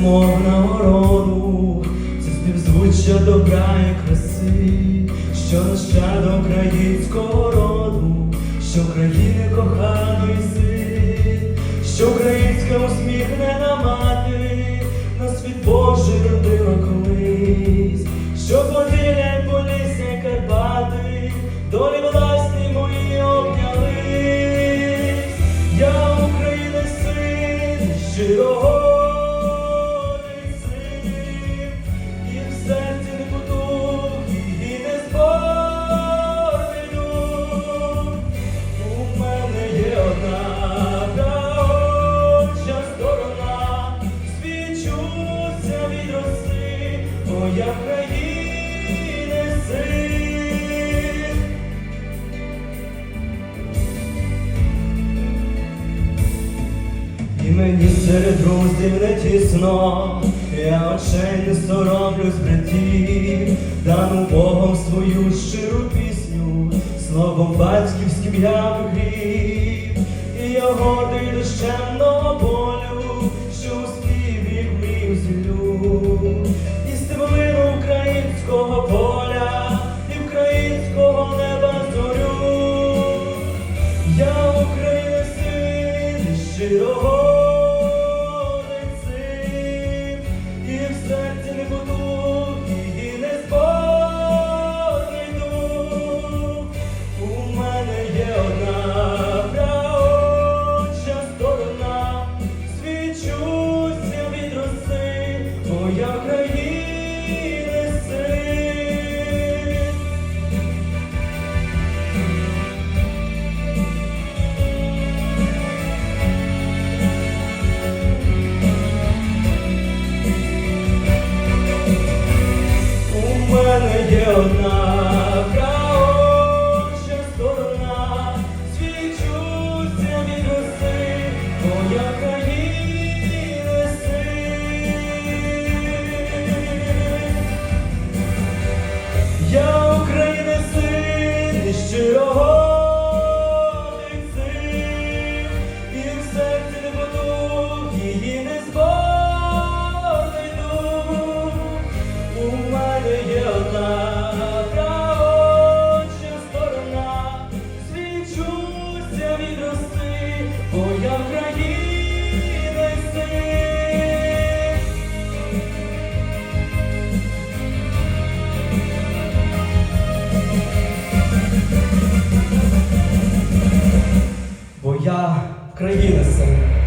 мов нагороду, це співзвуччя добра і краси, що нащадок українського мені серед друзів не тісно, я очей не соромлюсь братів, дану Богом свою щиру пісню, словом батьківським я вигрів, і я гордий дощемного болю, що у співі вмію зілю, і стеблину українського поля, і українського неба зорю. Я України син, щирого моя країни Я країни син.